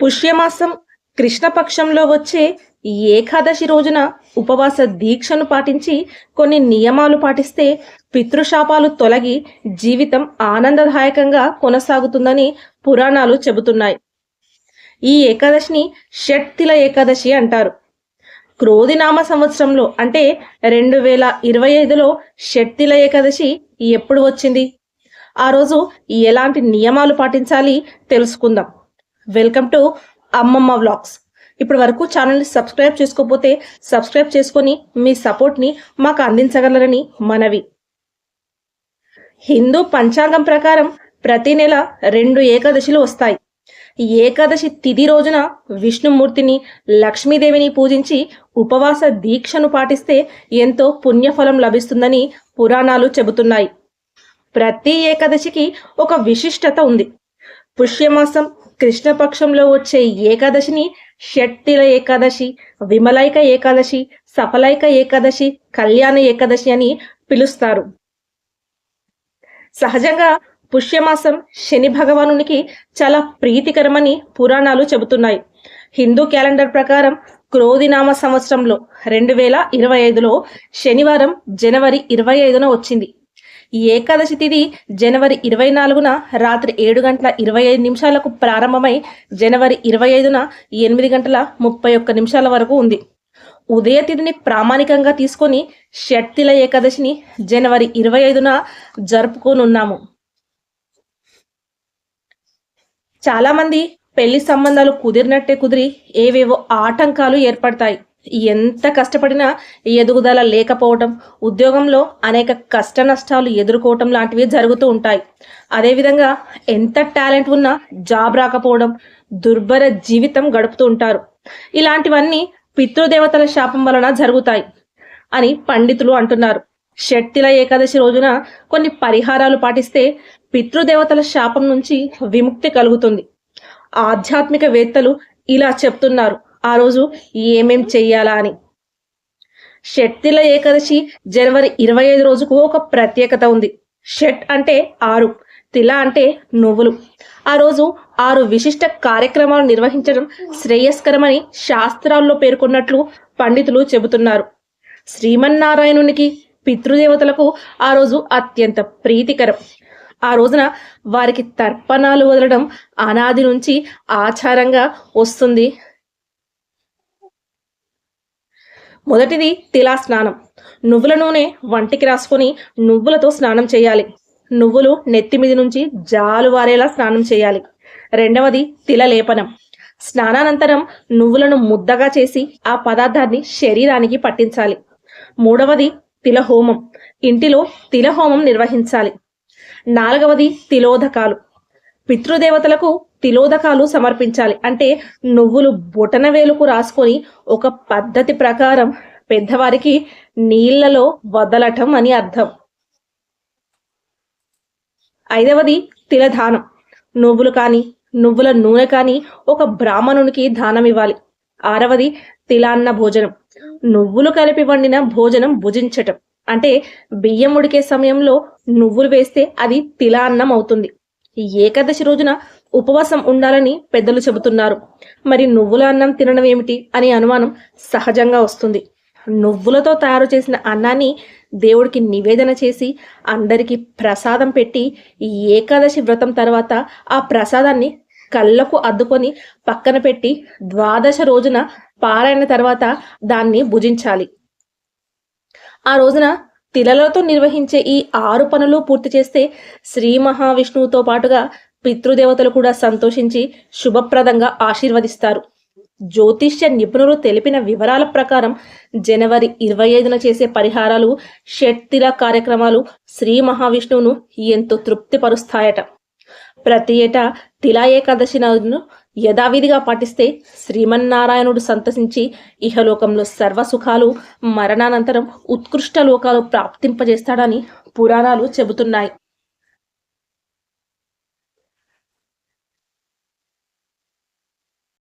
పుష్యమాసం కృష్ణపక్షంలో వచ్చే ఏకాదశి రోజున ఉపవాస దీక్షను పాటించి కొన్ని నియమాలు పాటిస్తే పితృశాపాలు తొలగి జీవితం ఆనందదాయకంగా కొనసాగుతుందని పురాణాలు చెబుతున్నాయి. ఈ ఏకాదశిని షట్తిల ఏకాదశి అంటారు. క్రోధినామ సంవత్సరంలో అంటే రెండు వేల ఇరవై ఐదులో షట్తిల ఏకాదశి ఎప్పుడు వచ్చింది? ఆ రోజు ఎలాంటి నియమాలు పాటించాలి తెలుసుకుందాం. Welcome to Ammamma vlogs. ఇప్పటి వరకు ఛానల్ని సబ్స్క్రైబ్ చేసుకోకపోతే సబ్స్క్రైబ్ చేసుకొని మీ సపోర్ట్ని మాకు అందించగలరని మనవి. హిందూ పంచాంగం ప్రకారం ప్రతి నెల రెండు ఏకాదశిలు వస్తాయి. ఏకాదశి తిథి రోజున విష్ణుమూర్తిని లక్ష్మీదేవిని పూజించి ఉపవాస దీక్షను పాటిస్తే ఎంతో పుణ్యఫలం లభిస్తుందని పురాణాలు చెబుతున్నాయి. ప్రతి ఏకాదశికి ఒక విశిష్టత ఉంది. పుష్యమాసం కృష్ణపక్షంలో వచ్చే ఏకాదశిని షట్టిల ఏకాదశి విమలైక ఏకాదశి సఫలైక ఏకాదశి కళ్యాణ ఏకాదశి అని పిలుస్తారు. సహజంగా పుష్యమాసం శని భగవానునికి చాలా ప్రీతికరమని పురాణాలు చెబుతున్నాయి. హిందూ క్యాలెండర్ ప్రకారం క్రోధినామ సంవత్సరంలో రెండు వేల ఇరవై ఐదులో శనివారం జనవరి ఇరవై ఐదున వచ్చింది. ఈ ఏకాదశి తిథి జనవరి ఇరవై నాలుగున రాత్రి ఏడు గంటల ఇరవై ఐదు నిమిషాలకు ప్రారంభమై జనవరి ఇరవై ఐదున ఎనిమిది గంటల ముప్పై ఒక్క నిమిషాల వరకు ఉంది. ఉదయ తిథిని ప్రామాణికంగా తీసుకొని షట్తిల ఏకాదశిని జనవరి ఇరవై ఐదున జరుపుకోనున్నాము. చాలామంది పెళ్ళి సంబంధాలు కుదిరినట్టే కుదిరి ఏవేవో ఆటంకాలు ఏర్పడతాయి. ఎంత కష్టపడినా ఎదుగుదల లేకపోవటం ఉద్యోగంలో అనేక కష్ట నష్టాలు ఎదుర్కోవటం లాంటివి జరుగుతూ ఉంటాయి. అదేవిధంగా ఎంత టాలెంట్ ఉన్నా జాబ్ రాకపోవడం దుర్భర జీవితం గడుపుతూ ఉంటారు. ఇలాంటివన్నీ పితృదేవతల శాపం వలన జరుగుతాయి అని పండితులు అంటున్నారు. షట్టిల ఏకాదశి రోజున కొన్ని పరిహారాలు పాటిస్తే పితృదేవతల శాపం నుంచి విముక్తి కలుగుతుంది. ఆధ్యాత్మిక వేత్తలు ఇలా చెప్తున్నారు. ఆ రోజు ఏమేం చెయ్యాలా అని. షట్తిల ఏకాదశి జనవరి ఇరవై ఐదు రోజుకు ఒక ప్రత్యేకత ఉంది. షట్ అంటే ఆరు తిల అంటే నువ్వులు. ఆ రోజు ఆరు విశిష్ట కార్యక్రమాలు నిర్వహించడం శ్రేయస్కరమని శాస్త్రాల్లో పేర్కొన్నట్లు పండితులు చెబుతున్నారు. శ్రీమన్నారాయణునికి పితృదేవతలకు ఆ రోజు అత్యంత ప్రీతికరం. ఆ రోజున వారికి తర్పణాలు వదలడం అనాది నుంచి ఆచారంగా వస్తుంది మొదటిది తిలా స్నానం. నువ్వుల నూనె వంటికి రాసుకొని నువ్వులతో స్నానం చేయాలి. నువ్వులు నెత్తి మీద నుంచి జాలు వారేలా స్నానం చేయాలి. రెండవది తిలలేపనం స్నానానంతరం నువ్వులను ముద్దగా చేసి ఆ పదార్థాన్ని శరీరానికి పట్టించాలి. మూడవది తిలహోమం ఇంటిలో తిలహోమం నిర్వహించాలి. నాలుగవది తిలోదకాలు. పితృదేవతలకు తిలోదకాలు సమర్పించాలి. అంటే నువ్వులు బుటన వేలుకు రాసుకొని ఒక పద్ధతి ప్రకారం పెద్దవారికి నీళ్ళలో వదలటం అని అర్థం. ఐదవది తిలదానం నువ్వులు కానీ నువ్వుల నూనె కానీ ఒక బ్రాహ్మణునికి దానం ఇవ్వాలి ఆరవది తిలాన్న భోజనం. నువ్వులు కలిపి వండిన భోజనం భుజించటం. అంటే బియ్యం ఉడికే సమయంలో నువ్వులు వేస్తే అది తిలా అన్నం అవుతుంది. ఏకాదశి రోజున ఉపవాసం ఉండాలని పెద్దలు చెబుతున్నారు. మరి నువ్వుల అన్నం తినడం ఏమిటి అనే అనుమానం సహజంగా వస్తుంది. నువ్వులతో తయారు చేసిన అన్నాన్ని దేవుడికి నివేదన చేసి అందరికీ ప్రసాదం పెట్టి ఈ ఏకాదశి వ్రతం తర్వాత ఆ ప్రసాదాన్ని కళ్ళకు అద్దుకొని పక్కన పెట్టి ద్వాదశ రోజున పారాయణ తర్వాత దాన్ని భుజించాలి. ఆ రోజున తిలలతో నిర్వహించే ఈ ఆరు పనులు పూర్తి చేస్తే శ్రీ మహావిష్ణువుతో పాటుగా పితృదేవతలు కూడా సంతోషించి శుభప్రదంగా ఆశీర్వదిస్తారు. జ్యోతిష్య నిపుణులు తెలిపిన వివరాల ప్రకారం జనవరి ఇరవై ఐదున చేసే పరిహారాలు షట్తిల కార్యక్రమాలు శ్రీ మహావిష్ణువును ఎంతో తృప్తిపరుస్తాయట. ప్రతి ఏటా తిలా ఏకాదశి నాడును యథావిధిగా పాటిస్తే శ్రీమన్నారాయణుడు సంతసించి ఇహలోకంలో సర్వసుఖాలు మరణానంతరం ఉత్కృష్ట లోకాలు ప్రాప్తింపజేస్తాడని పురాణాలు చెబుతున్నాయి.